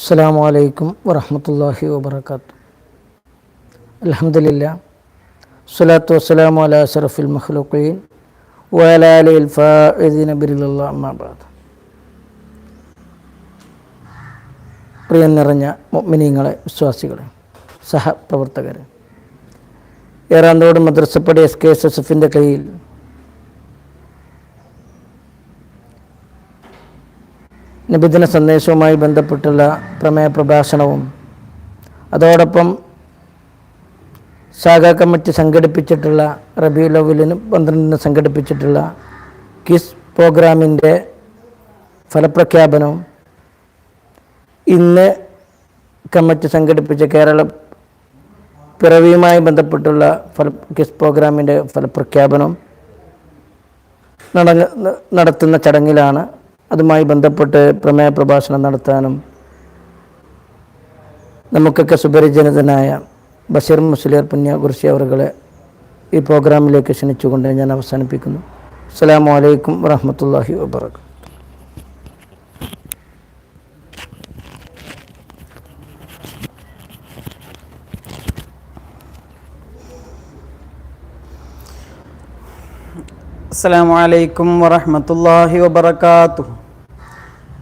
അസ്സാം വലൈക്കും വറഹമത്തല്ലാഹി വാബർക്കാത്തു അലഹമില്ല സ്വലാത്തു വസ്സലാം അല അഷറഫുൽ മഹ്ലുഖീൻ വലാലിൽ അമ്മാബാദ് പ്രിയം നിറഞ്ഞ മുഅ്മിനീങ്ങളെ വിശ്വാസികളെ സഹപ്രവർത്തകരെ Eranthode Madrasappadi S K S S എഫിന്റെ കയ്യിൽ നിബിദിന സന്ദേശവുമായി ബന്ധപ്പെട്ടുള്ള പ്രമേയ പ്രഭാഷണവും അതോടൊപ്പം ശാഖാ കമ്മിറ്റി സംഘടിപ്പിച്ചിട്ടുള്ള റബി ലവലിന് പന്ത്രണ്ടിന് സംഘടിപ്പിച്ചിട്ടുള്ള കിസ് പ്രോഗ്രാമിന്റെ ഫലപ്രഖ്യാപനവും ഇന്ന് കമ്മിറ്റി സംഘടിപ്പിച്ച കേരള പിറവിയുമായി ബന്ധപ്പെട്ടുള്ള ഫല കിസ് പ്രോഗ്രാമിന്റെ ഫലപ്രഖ്യാപനം നടത്തുന്ന ചടങ്ങിലാണ് അതുമായി ബന്ധപ്പെട്ട് പ്രമേയ പ്രഭാഷണം നടത്താനും നമുക്കൊക്കെ സുപരിചിതനായ ബഷീർ മുസ്ലിയർ പുണ്യകുറിശി അവറുകളെ ഈ പ്രോഗ്രാമിലേക്ക് ക്ഷണിച്ചുകൊണ്ട് ഞാൻ അവസാനിപ്പിക്കുന്നു. അസ്സാം വലൈക്കും വാഹമത്തല്ലാഹി വാബർക്കാത്തു അസ്സാം വലൈക്കും വാഹമത്തല്ലാഹി വാബർക്കാത്തു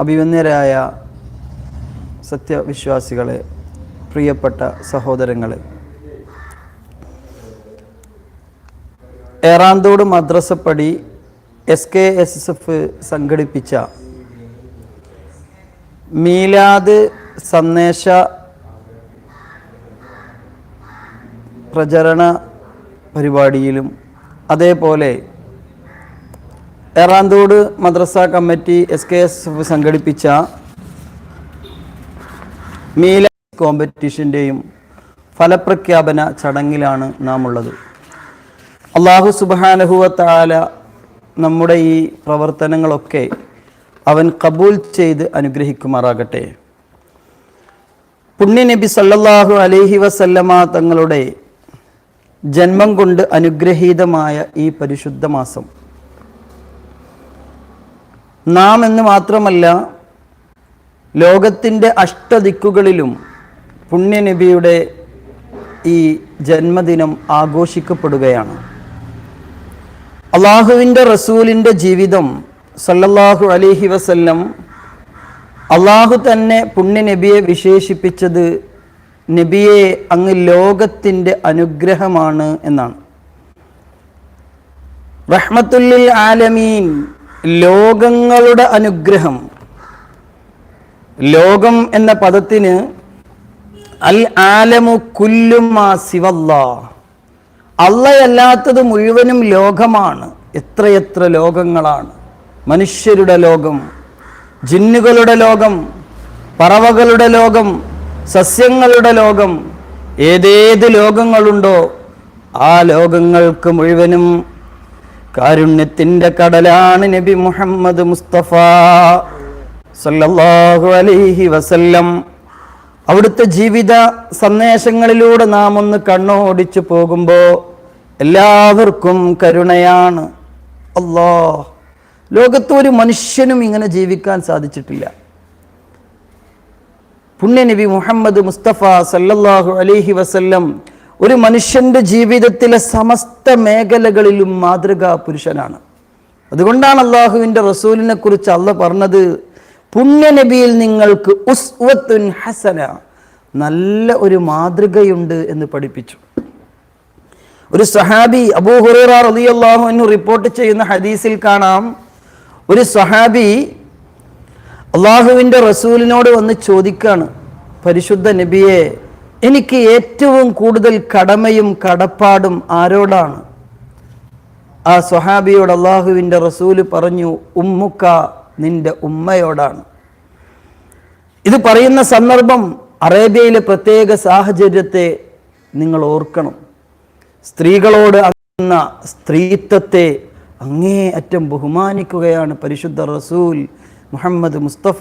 അഭിമന്യരായ സത്യവിശ്വാസികളെ പ്രിയപ്പെട്ട സഹോദരങ്ങളെ. Eranthode Madrasappadi S K S S F സംഘടിപ്പിച്ച മീലാദ് സന്ദേശ പ്രചരണ പരിപാടിയിലും അതേപോലെ എറാന്തോട് മദ്രസ കമ്മിറ്റി എസ് കെ എസ് സംഘടിപ്പിച്ച മീല കോമ്പറ്റീഷന്റെയും ഫലപ്രഖ്യാപന ചടങ്ങിലാണ് നാം ഉള്ളത് അള്ളാഹു സുബാനഹുവത്താല നമ്മുടെ ഈ പ്രവർത്തനങ്ങളൊക്കെ അവൻ കബൂൽ ചെയ്ത് അനുഗ്രഹിക്കുമാറാകട്ടെ. പുണ്യനബി സല്ലല്ലാഹു അലൈഹി വസല്ലമ തങ്ങളുടെ ജന്മം കൊണ്ട് അനുഗ്രഹീതമായ ഈ പരിശുദ്ധ മാസം നാം എന്ന് മാത്രമല്ല ലോകത്തിന്റെ അഷ്ടദിക്കുകളിലും പുണ്യനബിയുടെ ഈ ജന്മദിനം ആഘോഷിക്കപ്പെടുകയാണ്. അള്ളാഹുവിന്റെ റസൂലിന്റെ ജീവിതം സല്ലല്ലാഹു അലിഹി വസല്ലം അള്ളാഹു തന്നെ പുണ്യനബിയെ വിശേഷിപ്പിച്ചത് നബിയെ അങ്ങ് ലോകത്തിന്റെ അനുഗ്രഹമാണ് എന്നാണ്. റഹ്മത്തുല്ലിൽ ആലമീൻ ലോകങ്ങളുടെ അനുഗ്രഹം. ലോകം എന്ന പദത്തിന് അൽ ആലമു കുല്ലുമാ ശിവല്ല അല്ലയല്ലാത്തത് മുഴുവനും ലോകമാണ്. എത്രയെത്ര ലോകങ്ങളാണ്. മനുഷ്യരുടെ ലോകം ജിന്നുകളുടെ ലോകം പറവകളുടെ ലോകം സസ്യങ്ങളുടെ ലോകം ഏതേത് ലോകങ്ങളുണ്ടോ ആ ലോകങ്ങൾക്ക് മുഴുവനും കാരുണ്യത്തിന്റെ കടലാണ് നബി മുഹമ്മദ് മുസ്തഫ സല്ലല്ലാഹു അലൈഹി വസല്ലം. അവിടുത്തെ ജീവിത സന്ദേശങ്ങളിലൂടെ നാം ഒന്ന് കണ്ണോടിച്ചു പോകുമ്പോൾ എല്ലാവർക്കും കരുണയാണ്. അല്ലോ ലോകത്ത് ഒരു മനുഷ്യനും ഇങ്ങനെ ജീവിക്കാൻ സാധിച്ചിട്ടില്ല. പുണ്യനബി മുഹമ്മദ് മുസ്തഫ സല്ലല്ലാഹു അലൈഹി വസല്ലം ഒരു മനുഷ്യന്റെ ജീവിതത്തിലെ സമസ്ത മേഖലകളിലും മാതൃകാ പുരുഷനാണ്. അതുകൊണ്ടാണ് അള്ളാഹുവിന്റെ റസൂലിനെ കുറിച്ച് അള്ള പറഞ്ഞത് പുണ്യനബിയിൽ നിങ്ങൾക്ക് ഉസ്വത്തുൻ ഹസന നല്ല ഒരു മാതൃകയുണ്ട് എന്ന് പഠിപ്പിച്ചു. ഒരു സഹാബി അബൂ ഹുറൈറ റളിയല്ലാഹു അൻഹു റിപ്പോർട്ട് ചെയ്യുന്ന ഹദീസിൽ കാണാം ഒരു സഹാബി അള്ളാഹുവിന്റെ റസൂലിനോട് വന്ന് ചോദിക്കാണ് പരിശുദ്ധ നബിയെ എനിക്ക് ഏറ്റവും കൂടുതൽ കടമയും കടപ്പാടും ആരോടാണ്? ആ സ്വഹാബിയോട് അള്ളാഹുവിന്റെ റസൂൽ പറഞ്ഞു ഉമ്മുക്ക നിന്റെ ഉമ്മയോടാണ്. ഇത് പറയുന്ന സന്ദർഭം അറേബ്യയിലെ പ്രത്യേക സാഹചര്യത്തെ നിങ്ങൾ ഓർക്കണം. സ്ത്രീകളോട് അന്ന സ്ത്രീത്വത്തെ അങ്ങേ അറ്റം ബഹുമാനിക്കുകയാണ് പരിശുദ്ധ റസൂൽ മുഹമ്മദ് മുസ്തഫ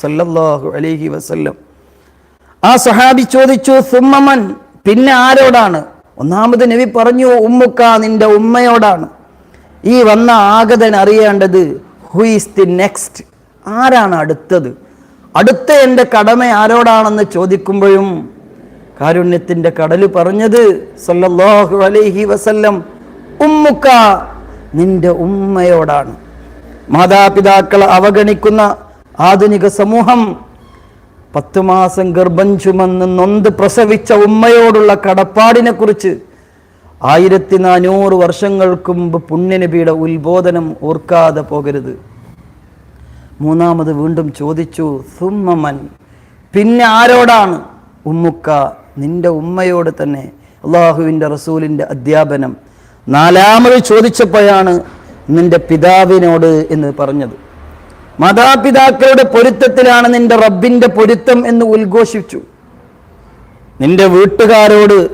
സല്ലല്ലാഹു അലൈഹി വസല്ലം. ആ സഹാബി ചോദിച്ചു സുമ്മമൻ പിന്നെ ആരോടാണ്? ഒന്നാമത് നബി പറഞ്ഞു ഉമ്മുക്ക നിന്റെ ഉമ്മയോടാണ്. ഈ വന്ന ആഗതൻ അറിയേണ്ടത് ഹു ഈസ് ദി നെക്സ്റ്റ് ആരാണ് അടുത്തത്? അടുത്ത എന്റെ കടമ ആരോടാണെന്ന് ചോദിക്കുമ്പോഴും കാരുണ്യത്തിന്റെ കടൽ പറഞ്ഞത് സല്ലല്ലാഹു അലൈഹി വസല്ലം ഉമ്മുക്ക നിന്റെ ഉമ്മയോടാണ്. മാതാപിതാക്കളെ അവഗണിക്കുന്ന ആധുനിക സമൂഹം പത്ത് മാസം ഗർഭം ചുമന്ന് നൊന്ത് പ്രസവിച്ച ഉമ്മയോടുള്ള കടപ്പാടിനെ കുറിച്ച് ആയിരത്തി നാനൂറ് വർഷങ്ങൾക്ക് മുമ്പ് പുണ്യനബിയുടെ ഉത്ബോധനം ഓർക്കാതെ പോകരുത്. മൂന്നാമത് വീണ്ടും ചോദിച്ചു സുമ്മമൻ പിന്നെ ആരോടാണ്? ഉമ്മുക്ക നിന്റെ ഉമ്മയോട് തന്നെ. അള്ളാഹുവിന്റെ റസൂലിന്റെ അധ്യാപനം നാലാമത് ചോദിച്ചപ്പോഴാണ് നിന്റെ പിതാവിനോട് എന്ന് പറഞ്ഞത്. മാതാപിതാക്കളുടെ പൊരുത്തത്തിലാണ് നിന്റെ റബ്ബിന്റെ പൊരുത്തം എന്ന് ഉദ്ഘോഷിച്ചു. നിന്റെ വീട്ടുകാരോട്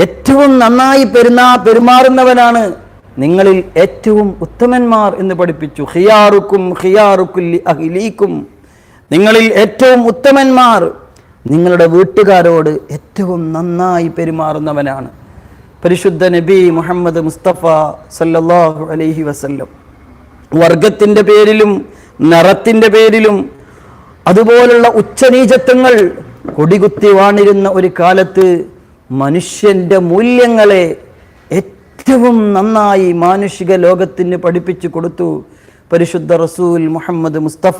ഏറ്റവും നന്നായി പെരുന്നാ പെരുമാറുന്നവനാണ് നിങ്ങളിൽ ഏറ്റവും ഉത്തമന്മാർ എന്ന് പഠിപ്പിച്ചു. ഹിയാറുക്കും ഹിയാറുക്കുല്ലി അഹിലീക്കും. നിങ്ങളിൽ ഏറ്റവും ഉത്തമന്മാർ നിങ്ങളുടെ വീട്ടുകാരോട് ഏറ്റവും നന്നായി പെരുമാറുന്നവനാണ്. പരിശുദ്ധ നബി മുഹമ്മദ് മുസ്തഫ സല്ലാഹു അലൈഹി വസല്ലം. വർഗത്തിന്റെ പേരിലും നിറത്തിന്റെ പേരിലും അതുപോലുള്ള ഉച്ചനീചത്വങ്ങൾ കൊടികുത്തി വാണിരുന്ന ഒരു കാലത്ത് മനുഷ്യന്റെ മൂല്യങ്ങളെ ഏറ്റവും നന്നായി മാനുഷിക ലോകത്തിന് പഠിപ്പിച്ചു കൊടുത്തു പരിശുദ്ധ റസൂൽ മുഹമ്മദ് മുസ്തഫ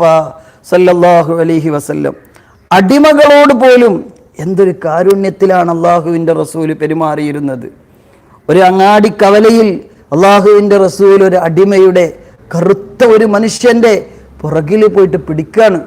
സല്ലല്ലാഹു അലൈഹി വസല്ലം. അടിമകളോട് പോലും എന്തൊരു കാരുണ്യത്തിലാണ് അള്ളാഹുവിന്റെ റസൂൽ പെരുമാറിയിരുന്നത്. ഒരു അങ്ങാടി കവലയിൽ അള്ളാഹുവിന്റെ റസൂൽ ഒരു അടിമയുടെ കറുത്ത ഒരു മനുഷ്യന്റെ പുറകിൽ പോയിട്ട് പിടിക്കുകയാണ്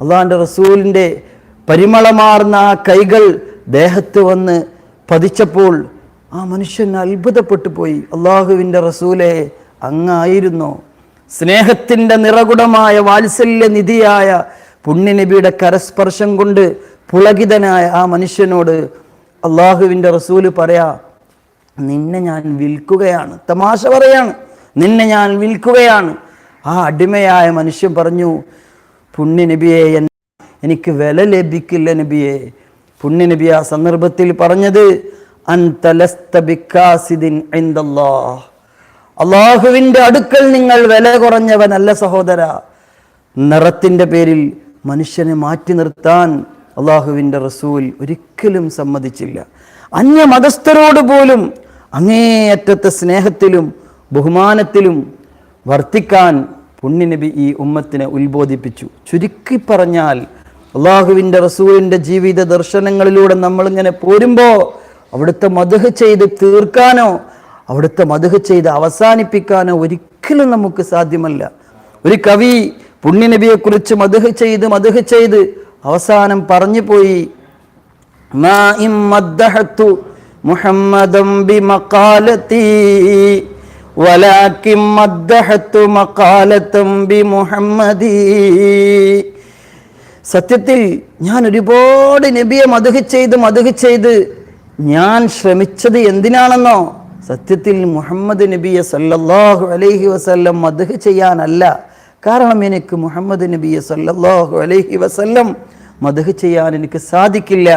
അള്ളാഹാന്റെ റസൂലിന്റെ പരിമളമാർന്ന ആ കൈകൾ ദേഹത്ത് വന്ന് പതിച്ചപ്പോൾ ആ മനുഷ്യൻ അത്ഭുതപ്പെട്ടു പോയി. അള്ളാഹുവിന്റെ റസൂലെ അങ്ങായിരുന്നോ. സ്നേഹത്തിന്റെ നിറകുടമായ വാത്സല്യ നിധിയായ പുണ്യനബിയുടെ കരസ്പർശം കൊണ്ട് പുളകിതനായ ആ മനുഷ്യനോട് അള്ളാഹുവിന്റെ റസൂൽ പറയാ നിന്നെ ഞാൻ വിൽക്കുകയാണ്. തമാശ പറയാണ് നിന്നെ ഞാൻ വിൽക്കുകയാണ്. ആ അടിമയായ മനുഷ്യൻ പറഞ്ഞു പുണ്യ നബിയെ എനിക്ക് വില ലഭിക്കില്ല നബിയെ. പുണ്യ നബി ആ സന്ദർഭത്തിൽ പറഞ്ഞത്. അള്ളാഹുവിന്റെ അടുക്കൽ നിങ്ങൾ വില കുറഞ്ഞവനല്ല സഹോദര. നിറത്തിന്റെ പേരിൽ മനുഷ്യനെ മാറ്റി നിർത്താൻ അള്ളാഹുവിന്റെ റസൂൽ ഒരിക്കലും സമ്മതിച്ചില്ല. അന്യ മതസ്ഥരോട് പോലും അങ്ങേയറ്റത്തെ സ്നേഹത്തിലും ബഹുമാനത്തിലും വർത്തിക്കാൻ പുണ്യനബി ഈ ഉമ്മത്തിനെ ഉത്ബോധിപ്പിച്ചു. ചുരുക്കി പറഞ്ഞാൽ അള്ളാഹുവിന്റെ റസൂലിന്റെ ജീവിത ദർശനങ്ങളിലൂടെ നമ്മളിങ്ങനെ പോരുമ്പോൾ അവിടുത്തെ മധുഹ് ചെയ്ത് തീർക്കാനോ അവിടുത്തെ മധുഹ് ചെയ്ത് അവസാനിപ്പിക്കാനോ ഒരിക്കലും നമുക്ക് സാധ്യമല്ല. ഒരു കവി പുണ്യനബിയെക്കുറിച്ച് മധുഹ് ചെയ്ത് മധുഹ് ചെയ്ത് അവസാനം പറഞ്ഞു പോയി മുഹമ്മദം ബി മക്കാലത്തീ ولكن مدحت مقالة بمحمدي സത്യത്തിൽ ഞാൻ ഒരുപാട് നബിയെ മധുഹ് ചെയ്ത് മധുഹ് ചെയ്ത് ഞാൻ ശ്രമിച്ചത് എന്തിനാണെന്നോ സത്യത്തിൽ മുഹമ്മദ് നബിയെ സല്ലല്ലാഹു അലൈഹി വസല്ലം മധുഹ് ചെയ്യാനല്ല കാരണം എനിക്ക് മുഹമ്മദ് നബിയെ സല്ലല്ലാഹു അലൈഹി വസല്ലം മധുഹ് ചെയ്യാൻ എനിക്ക് സാധിക്കില്ല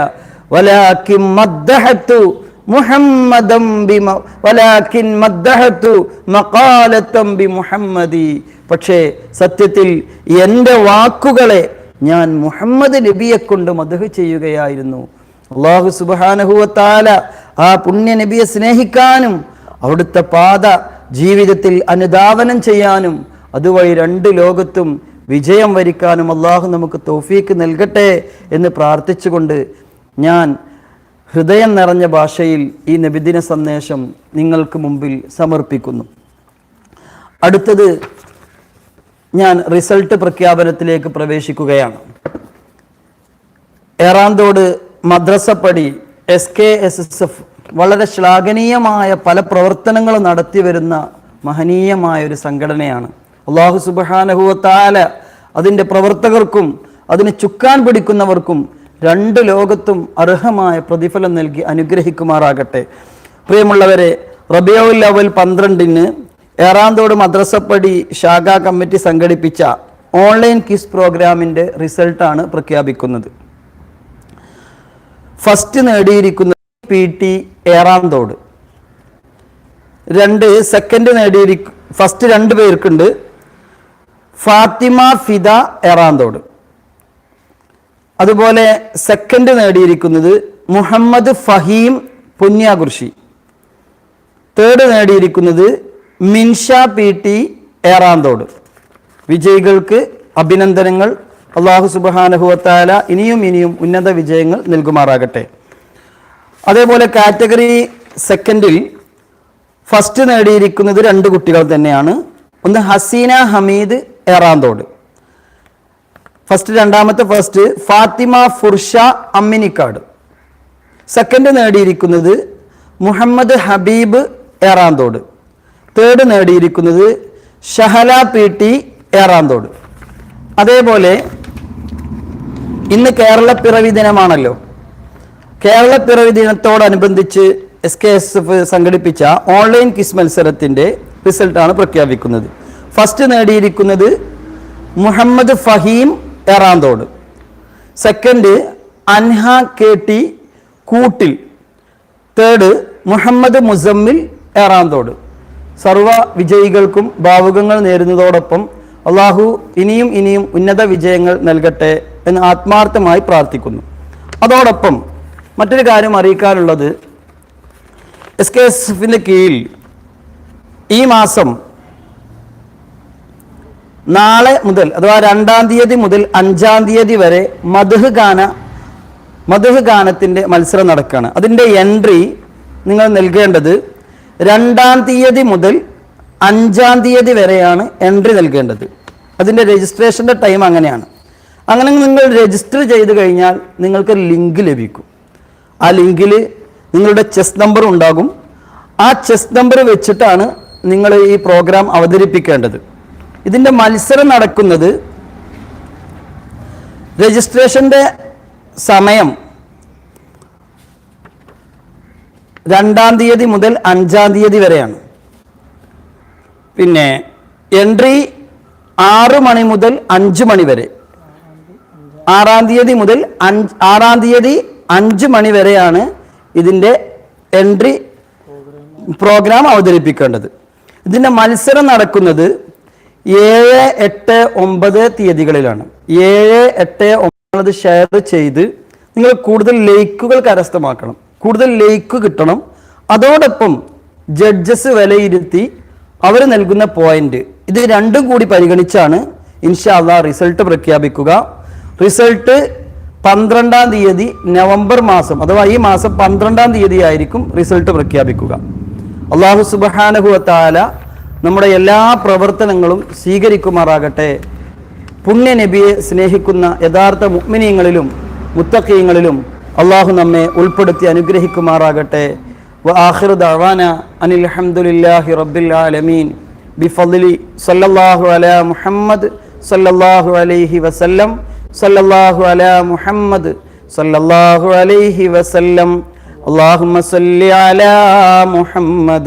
വലാകിൻ മദ്ദഹത്തു മുഹമ്മദം ബിമ വലാകിൻ മദ്ദഹത്തു മഖാലത്തം ബി മുഹമ്മദി പക്ഷേ സത്യത്തിൽ എന്റെ വാക്കുകളെ ഞാൻ മുഹമ്മദ് നബിയെ കൊണ്ട് മധുഹ് ചെയ്യുകയായിരുന്നു. അള്ളാഹു സുബാനഹുവത്താല ആ പുണ്യ നബിയെ സ്നേഹിക്കാനും അവിടുത്തെ പാത ജീവിതത്തിൽ അനുധാവനം ചെയ്യാനും അതുവഴി രണ്ട് ലോകത്തും വിജയം വരിക്കാനും അള്ളാഹു നമുക്ക് തോഫീക്ക് നൽകട്ടെ എന്ന് പ്രാർത്ഥിച്ചുകൊണ്ട് ഞാൻ ഹൃദയം നിറഞ്ഞ ഭാഷയിൽ ഈ നബിദിന സന്ദേശം നിങ്ങൾക്ക് മുമ്പിൽ സമർപ്പിക്കുന്നു. അടുത്തത് ഞാൻ റിസൾട്ട് പ്രഖ്യാപനത്തിലേക്ക് പ്രവേശിക്കുകയാണ്. Eranthode Madrasappadi S K S S F വളരെ ശ്ലാഘനീയമായ പല പ്രവർത്തനങ്ങളും നടത്തി വരുന്ന മഹനീയമായ ഒരു സംഘടനയാണ്. അള്ളാഹു സുബാനഹുവത്താല അതിന്റെ പ്രവർത്തകർക്കും അതിന് ചുക്കാൻ പിടിക്കുന്നവർക്കും രണ്ട് ലോകത്തും അർഹമായ പ്രതിഫലം നൽകി അനുഗ്രഹിക്കുമാറാകട്ടെ. പ്രിയമുള്ളവരെ റബിയുൽ അവൽ പന്ത്രണ്ടിന് ഏറാന്തോട് മദ്രസപ്പടി ശാഖാ കമ്മിറ്റി സംഘടിപ്പിച്ച ഓൺലൈൻ കിസ് പ്രോഗ്രാമിന്റെ റിസൾട്ടാണ് പ്രഖ്യാപിക്കുന്നത്. ഫസ്റ്റ് നേടിയിരിക്കുന്നത് പി ടി ഏറാന്തോട് രണ്ട് സെക്കൻഡ് നേടിയിരിക്കും ഫസ്റ്റ് രണ്ട് പേർക്കുണ്ട്. ഫാത്തിമ ഫിദ എറാന്തോട് അതുപോലെ സെക്കൻഡ് നേടിയിരിക്കുന്നത് മുഹമ്മദ് ഫഹീം പുന്യാകുർഷി തേർഡ് നേടിയിരിക്കുന്നത് മിൻഷ പി ടി ഏറാന്തോട്. വിജയികൾക്ക് അഭിനന്ദനങ്ങൾ. അള്ളാഹു സുബാനഹുവത്താല ഇനിയും ഇനിയും ഉന്നത വിജയങ്ങൾ നൽകുമാറാകട്ടെ. അതേപോലെ കാറ്റഗറി സെക്കൻഡിൽ ഫസ്റ്റ് നേടിയിരിക്കുന്നത് രണ്ട് കുട്ടികൾ തന്നെയാണ്. ഒന്ന് ഹസീന ഹമീദ് എറാന്തോട് ഫസ്റ്റ് രണ്ടാമത്തെ ഫസ്റ്റ് ഫാത്തിമ ഫുർഷ അമ്മിനിക്കാട്. സെക്കൻഡ് നേടിയിരിക്കുന്നത് മുഹമ്മദ് ഹബീബ് ഏറാന്തോട്. തേർഡ് നേടിയിരിക്കുന്നത് ഷഹല പി ടി ഏറാന്തോട്. അതേപോലെ ഇന്ന് പിറവി ദിനമാണല്ലോ. കേരള പിറവി ദിനത്തോടനുബന്ധിച്ച് എസ് കെ എസ് എഫ് സംഘടിപ്പിച്ച ഓൺലൈൻ കിസ് മത്സരത്തിന്റെ റിസൾട്ടാണ് പ്രഖ്യാപിക്കുന്നത്. ഫസ്റ്റ് നേടിയിരിക്കുന്നത് Muhammad Faheem Eranthode second Anha K T Koottil. Third Muhammad Musammil Eranthode. സർവ വിജയികൾക്കും ഭാവുകങ്ങൾ നേരുന്നതോടൊപ്പം അള്ളാഹു ഇനിയും ഇനിയും ഉന്നത വിജയങ്ങൾ നൽകട്ടെ എന്ന് ആത്മാർത്ഥമായി പ്രാർത്ഥിക്കുന്നു. അതോടൊപ്പം മറ്റൊരു കാര്യം അറിയിക്കാനുള്ളത് എസ് കെ എസ് എഫിന്റെ കീഴിൽ ഈ മാസം നാളെ മുതൽ അഥവാ രണ്ടാം തീയതി മുതൽ അഞ്ചാം തീയതി വരെ മധുഹ് ഗാന മധുഹ് ഗാനത്തിന്റെ മത്സരം നടക്കുകയാണ്. അതിന്റെ എൻട്രി നിങ്ങൾ നൽകേണ്ടത് രണ്ടാം തീയതി മുതൽ അഞ്ചാം തീയതി വരെയാണ് എൻട്രി നൽകേണ്ടത്. അതിന്റെ രജിസ്ട്രേഷന്റെ ടൈം അങ്ങനെയാണ്. അങ്ങനെ നിങ്ങൾ രജിസ്റ്റർ ചെയ്ത് കഴിഞ്ഞാൽ നിങ്ങൾക്ക് ലിങ്ക് ലഭിക്കും. ആ ലിങ്കിൽ നിങ്ങളുടെ ചെസ് നമ്പർ ഉണ്ടാകും. ആ ചെസ് നമ്പർ വെച്ചിട്ടാണ് നിങ്ങൾ ഈ പ്രോഗ്രാം അവതരിപ്പിക്കേണ്ടത്. ഇതിന്റെ മത്സരം നടക്കുന്നത് രജിസ്ട്രേഷന്റെ സമയം രണ്ടാം തീയതി മുതൽ അഞ്ചാം തീയതി വരെയാണ്. പിന്നെ എൻട്രി ആറ് മണി മുതൽ അഞ്ച് മണി വരെ. ആറാം തീയതി മുതൽ അഞ്ച് ആറാം തീയതി അഞ്ച് മണി വരെയാണ് ഇതിന്റെ എൻട്രി പ്രോഗ്രാം അവതരിപ്പിക്കേണ്ടത്. ഇതിന്റെ മത്സരം നടക്കുന്നത് ഏഴ് എട്ട് ഒമ്പത് തീയതികളിലാണ്. ഏഴ് എട്ട് ഒമ്പത് ഷെയർ ചെയ്ത് നിങ്ങൾ കൂടുതൽ ലൈക്കുകൾ കരസ്ഥമാക്കണം. കൂടുതൽ ലൈക്ക് കിട്ടണം. അതോടൊപ്പം ജഡ്ജസ് വിലയിരുത്തി അവർ നൽകുന്ന പോയിന്റ് ഇത് രണ്ടും കൂടി പരിഗണിച്ചാണ് ഇൻഷാല്ല റിസൾട്ട് പ്രഖ്യാപിക്കുക. റിസൾട്ട് പന്ത്രണ്ടാം തീയതി നവംബർ മാസം അഥവാ ഈ മാസം പന്ത്രണ്ടാം തീയതി ആയിരിക്കും റിസൾട്ട് പ്രഖ്യാപിക്കുക അള്ളാഹു സുബാനഹുവത്താല നമ്മുടെ എല്ലാ പ്രവർത്തനങ്ങളും സ്വീകരിക്കുമാറാകട്ടെ പുണ്യ നബിയെ സ്നേഹിക്കുന്ന യഥാർത്ഥ മുഗ്മിനീങ്ങളിലും മുത്തക്കീങ്ങളിലും അള്ളാഹു നമ്മെ ഉൾപ്പെടുത്തി അനുഗ്രഹിക്കുമാറാകട്ടെ وآخر دعوانا أن الحمد لله رب العالمين بفضل صلى الله على محمد صلى الله عليه وسلم صلى الله على محمد صلى الله عليه وسلم اللهم صل على محمد